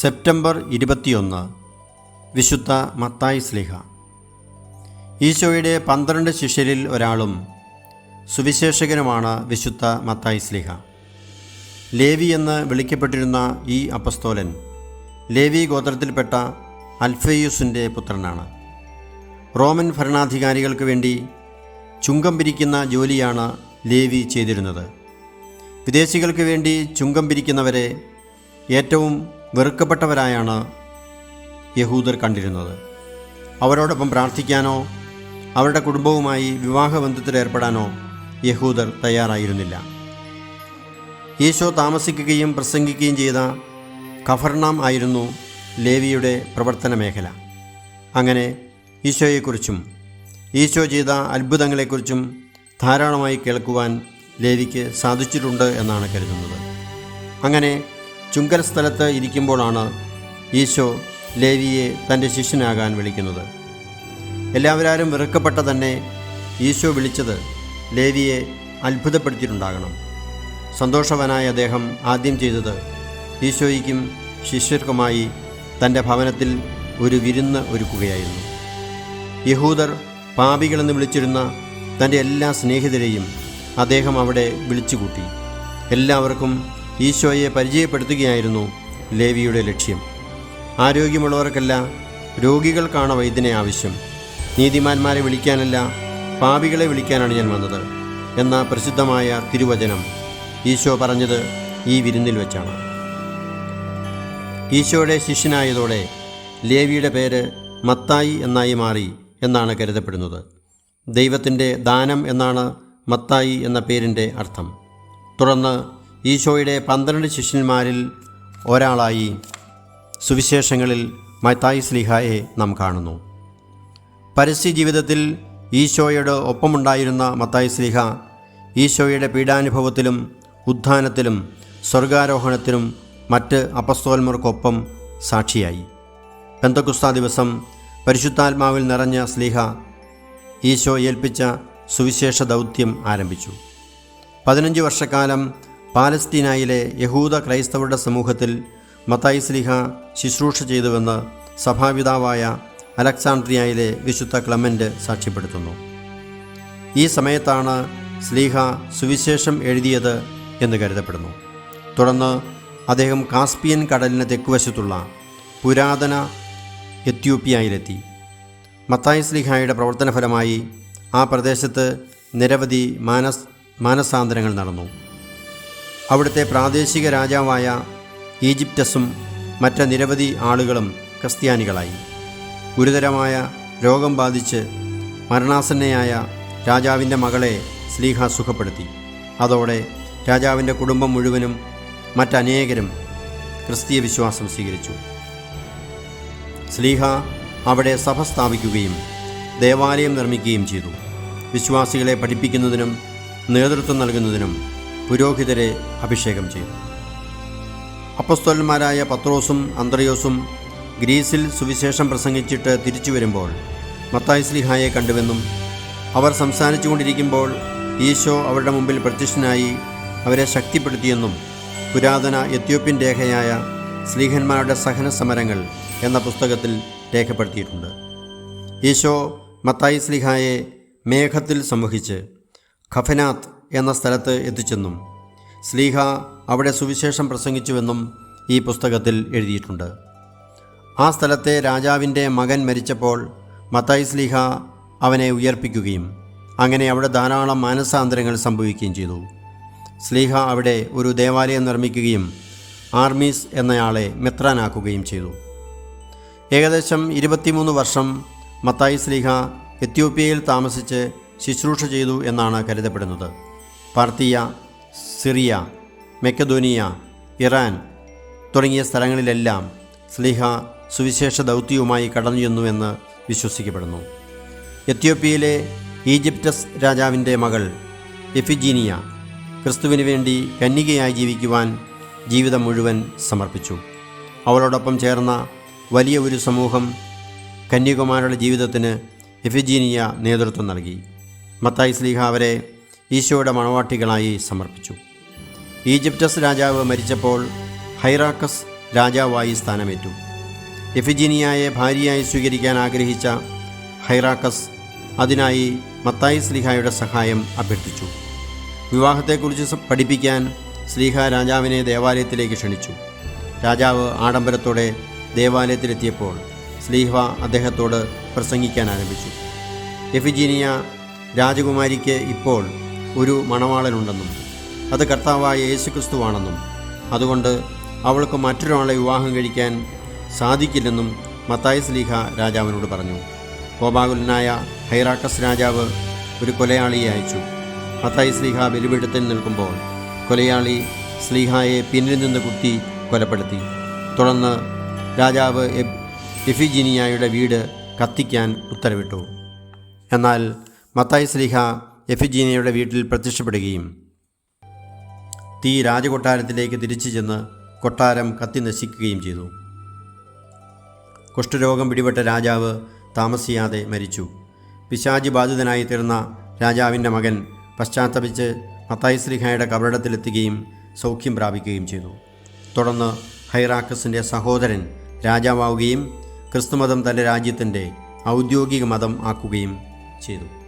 September ഇരുപത്തിയൊന്ന്. വിശുദ്ധ മത്തായി സ്ലിഹ. ഈശോയുടെ പന്ത്രണ്ട് ശിഷ്യരിൽ ഒരാളും സുവിശേഷകനുമാണ് വിശുദ്ധ മത്തായി സ്ലിഹ. ലേവി എന്ന് വിളിക്കപ്പെട്ടിരുന്ന ഈ അപ്പസ്തോലൻ ലേവി ഗോത്രത്തിൽപ്പെട്ട അൽഫേയുസിന്റെ പുത്രനാണ്. റോമൻ ഭരണാധികാരികൾക്ക് വേണ്ടി ചുങ്കം പിരിക്കുന്ന ജോലിയാണ് ലേവി ചെയ്തിരുന്നത്. വിദേശികൾക്ക് വേണ്ടി ചുങ്കം പിരിക്കുന്നവരെ ഏറ്റവും വെറുക്കപ്പെട്ടവരായാണ് യഹൂദർ കണ്ടിരുന്നത്. അവരോടൊപ്പം പ്രാർത്ഥിക്കാനോ അവരുടെ കുടുംബവുമായി വിവാഹബന്ധത്തിലേർപ്പെടാനോ യഹൂദർ തയ്യാറായിരുന്നില്ല. ഈശോ താമസിക്കുകയും പ്രസംഗിക്കുകയും ചെയ്ത കഫർണാം ആയിരുന്നു ലേവിയുടെ പ്രവർത്തന മേഖല അങ്ങനെ ഈശോയെക്കുറിച്ചും ഈശോ ചെയ്ത അത്ഭുതങ്ങളെക്കുറിച്ചും ധാരാളമായി കേൾക്കുവാൻ ലേവിക്ക് സാധിച്ചിട്ടുണ്ട് എന്നാണ് കരുതുന്നത്. അങ്ങനെ ചുങ്കൽ സ്ഥലത്ത് ഇരിക്കുമ്പോഴാണ് ഈശോ ലേവിയെ തന്റെ ശിഷ്യനാകാൻ വിളിക്കുന്നത്. എല്ലാവരും വെറുക്കപ്പെട്ട തന്നെ ഈശോ വിളിച്ചത് ലേവിയെ അത്ഭുതപ്പെടുത്തിയിട്ടുണ്ടാകണം. സന്തോഷവനായ അദ്ദേഹം ആദ്യം ചെയ്തത് ഈശോയ്ക്കും ശിഷ്യർക്കുമായി തന്റെ ഭവനത്തിൽ ഒരു വിരുന്ന് ഒരുക്കുകയായിരുന്നു. യഹൂദർ പാപികളെന്ന് വിളിച്ചിരുന്ന തന്റെ എല്ലാ സ്നേഹിതരെയും അദ്ദേഹം അവിടെ വിളിച്ചുകൂട്ടി. എല്ലാവർക്കും ഈശോയെ പരിചയപ്പെടുത്തുകയായിരുന്നു ലേവിയുടെ ലക്ഷ്യം. ആരോഗ്യമുള്ളവർക്കല്ല രോഗികൾക്കാണ് വൈദ്യനെ ആവശ്യം. നീതിമാന്മാരെ വിളിക്കാനല്ല പാപികളെ വിളിക്കാനാണ് ഞാൻ വന്നത് എന്ന പ്രസിദ്ധമായ തിരുവചനം ഈശോ പറഞ്ഞത് ഈ വിരുന്നിൽ വെച്ചാണ്. ഈശോയുടെ ശിഷ്യനായതോടെ ലേവിയുടെ പേര് മത്തായി എന്നായി മാറി എന്നാണ് കരുതപ്പെടുന്നത്. ദൈവത്തിന്റെ ദാനം എന്നാണ് മത്തായി എന്ന പേരിന്റെ അർത്ഥം. തുടർന്ന് ഈശോയുടെ പന്ത്രണ്ട് ശിഷ്യന്മാരിൽ ഒരാളായി സുവിശേഷങ്ങളിൽ മത്തായി സ്ലിഹായെ നാം കാണുന്നു. പരസ്യ ജീവിതത്തിൽ ഈശോയുടെ ഒപ്പമുണ്ടായിരുന്ന മത്തായി സ്ലിഹ ഈശോയുടെ പീഡാനുഭവത്തിലും ഉത്ഥാനത്തിലും സ്വർഗാരോഹണത്തിനും മറ്റ് അപസ്തോന്മാർക്കൊപ്പം സാക്ഷിയായി. പെന്തക്കുസ്ത ദിവസം പരിശുദ്ധാത്മാവിൽ നിറഞ്ഞ സ്ലിഹ ഈശോ ഏൽപ്പിച്ച സുവിശേഷ ദൗത്യം ആരംഭിച്ചു. പതിനഞ്ച് വർഷക്കാലം പാലസ്തീനായിലെ യഹൂദ ക്രൈസ്തവരുടെ സമൂഹത്തിൽ മത്തായി സ്ലിഹ ശുശ്രൂഷ ചെയ്തുവെന്ന് സഭാപിതാവായ അലക്സാണ്ട്രിയയിലെ വിശുദ്ധ ക്ലമന്റ് സാക്ഷ്യപ്പെടുത്തുന്നു. ഈ സമയത്താണ് സ്ലീഹ സുവിശേഷം എഴുതിയത് എന്ന് കരുതപ്പെടുന്നു. തുടർന്ന് അദ്ദേഹം കാസ്പിയൻ കടലിന് തെക്കുവശത്തുള്ള പുരാതന എത്യോപ്യയിലെത്തി. മത്തായി സ്ലിഹായുടെ പ്രവർത്തന ഫലമായി ആ പ്രദേശത്ത് നിരവധി മാനസ് മാനസാന്തരങ്ങൾ നടന്നു. അവിടുത്തെ പ്രാദേശിക രാജാവായ ഈജിപ്റ്റസും മറ്റ് നിരവധി ആളുകളും ക്രിസ്ത്യാനികളായി. ഗുരുതരമായ രോഗം ബാധിച്ച് മരണാസന്നയായ രാജാവിന്റെ മകളെ സ്ലീഹ സുഖപ്പെടുത്തി. അതോടെ രാജാവിന്റെ കുടുംബം മുഴുവനും മറ്റനേകരും ക്രിസ്തീയ വിശ്വാസം സ്വീകരിച്ചു. സ്ലീഹ അവിടെ സഭ സ്ഥാപിക്കുകയും ദേവാലയം നിർമ്മിക്കുകയും ചെയ്തു. വിശ്വാസികളെ പഠിപ്പിക്കുന്നതിനും നേതൃത്വം നൽകുന്നതിനും പുരോഹിതരെ അഭിഷേകം ചെയ്തു. അപ്പസ്തോലന്മാരായ പത്രോസും അന്ത്രയോസും ഗ്രീസിൽ സുവിശേഷം പ്രസംഗിച്ചിട്ട് തിരിച്ചു വരുമ്പോൾ മത്തായി സ്ലിഹായെ കണ്ടുവെന്നും അവർ സംസാരിച്ചു കൊണ്ടിരിക്കുമ്പോൾ ഈശോ അവരുടെ മുമ്പിൽ പ്രത്യക്ഷനായി അവരെ ശക്തിപ്പെടുത്തിയെന്നും പുരാതന എത്യോപ്യൻ രേഖയായ സ്ലീഹന്മാരുടെ സഹന സമരങ്ങൾ എന്ന പുസ്തകത്തിൽ രേഖപ്പെടുത്തിയിട്ടുണ്ട്. ഈശോ മത്തായി സ്ലിഹായെ മേഘത്തിൽ സംവഹിച്ച് ഖഫനാത്ത് എന്ന സ്ഥലത്ത് എത്തിച്ചെന്നും സ്ലീഹ അവിടെ സുവിശേഷം പ്രസംഗിച്ചുവെന്നും ഈ പുസ്തകത്തിൽ എഴുതിയിട്ടുണ്ട്. ആ സ്ഥലത്തെ രാജാവിന്റെ മകൻ മരിച്ചപ്പോൾ മത്തായി സ്ലീഹ അവനെ ഉയർപ്പിക്കുകയും അങ്ങനെ അവിടെ ധാരാളം മാനസാന്തരങ്ങൾ സംഭവിക്കുകയും ചെയ്തു. സ്ലീഹ അവിടെ ഒരു ദേവാലയം നിർമ്മിക്കുകയും ആർമീസ് എന്നയാളെ മെത്രാനാക്കുകയും ചെയ്തു. ഏകദേശം ഇരുപത്തിമൂന്ന് വർഷം മത്തായി സ്ലീഹ എത്യോപ്യയിൽ താമസിച്ച് ശുശ്രൂഷ ചെയ്തു എന്നാണ് കരുതപ്പെടുന്നത്. പാർത്തിയ സിറിയ മെക്കദോനിയ ഇറാൻ തുടങ്ങിയ സ്ഥലങ്ങളിലെല്ലാം സ്ലിഹ സുവിശേഷ ദൗത്യവുമായി കടന്നു ചെന്നുവെന്ന് വിശ്വസിക്കപ്പെടുന്നു. എത്യോപ്യയിലെ ഈജിപ്റ്റസ് രാജാവിന്റെ മകൾ എഫിജീനിയ ക്രിസ്തുവിന് വേണ്ടി കന്യകയായി ജീവിക്കുവാൻ ജീവിതം മുഴുവൻ സമർപ്പിച്ചു. അവളോടൊപ്പം ചേർന്ന വലിയ ഒരു സമൂഹം കന്യകുമാരുടെ ജീവിതത്തിന് എഫിജീനിയ നേതൃത്വം നൽകി. മത്തായി സ്ലീഹ അവരെ ഈശോയുടെ മണവാട്ടികളായി സമർപ്പിച്ചു. ഈജിപ്റ്റസ് രാജാവ് മരിച്ചപ്പോൾ ഹൈറാക്കസ് രാജാവായി സ്ഥാനമേറ്റു. എഫിജീനിയായെ ഭാര്യയായി സ്വീകരിക്കാൻ ആഗ്രഹിച്ച ഹൈറാക്കസ് അതിനായി മത്തായി സ്ലിഹായുടെ സഹായം അഭ്യർത്ഥിച്ചു. വിവാഹത്തെക്കുറിച്ച് പഠിപ്പിക്കാൻ സ്ലീഹ രാജാവിനെ ദേവാലയത്തിലേക്ക് ക്ഷണിച്ചു. രാജാവ് ആഡംബരത്തോടെ ദേവാലയത്തിലെത്തിയപ്പോൾ സ്ലീഹ അദ്ദേഹത്തോട് പ്രസംഗിക്കാൻ ആരംഭിച്ചു. എഫിജീനിയ രാജകുമാരിക്ക് ഇപ്പോൾ ഒരു മണവാളനുണ്ടെന്നും അത് കർത്താവായ യേശുക്രിസ്തുവാണെന്നും അതുകൊണ്ട് അവൾക്ക് മറ്റൊരാളെ വിവാഹം കഴിക്കാൻ സാധിക്കില്ലെന്നും മത്തായി സ്ലീഹ രാജാവിനോട് പറഞ്ഞു. കോപാകുലനായ ഹൈറാക്കസ് രാജാവ് ഒരു കൊലയാളിയെ അയച്ചു. മത്തായി സ്ലീഹ ബലിപീഠത്തിൽ നിൽക്കുമ്പോൾ കൊലയാളി സ്ലീഹായെ പിന്നിൽ നിന്ന് കുത്തി കൊലപ്പെടുത്തി. തുടർന്ന് രാജാവ് എഫിജിനിയായുടെ വീട് കത്തിക്കാൻ ഉത്തരവിട്ടു. എന്നാൽ മത്തായി സ്ലീഹ എഫിജീനിയയുടെ വീട്ടിൽ പ്രത്യക്ഷപ്പെടുകയും തീ രാജകൊട്ടാരത്തിലേക്ക് തിരിച്ചു ചെന്ന് കൊട്ടാരം കത്തി നശിക്കുകയും ചെയ്തു. കുഷ്ഠരോഗം പിടിപെട്ട രാജാവ് താമസിയാതെ മരിച്ചു. പിശാചി ബാധിതനായി തീർന്ന രാജാവിന്റെ മകൻ പശ്ചാത്തപിച്ച് മത്തായി ശ്രീഖായുടെ കബറിടത്തിലെത്തുകയും സൗഖ്യം പ്രാപിക്കുകയും ചെയ്തു. തുടർന്ന് ഹൈറാക്കസിന്റെ സഹോദരൻ രാജാവാവുകയും ക്രിസ്തുമതം തന്റെ രാജ്യത്തിന്റെ ഔദ്യോഗിക മതം ആക്കുകയും ചെയ്തു.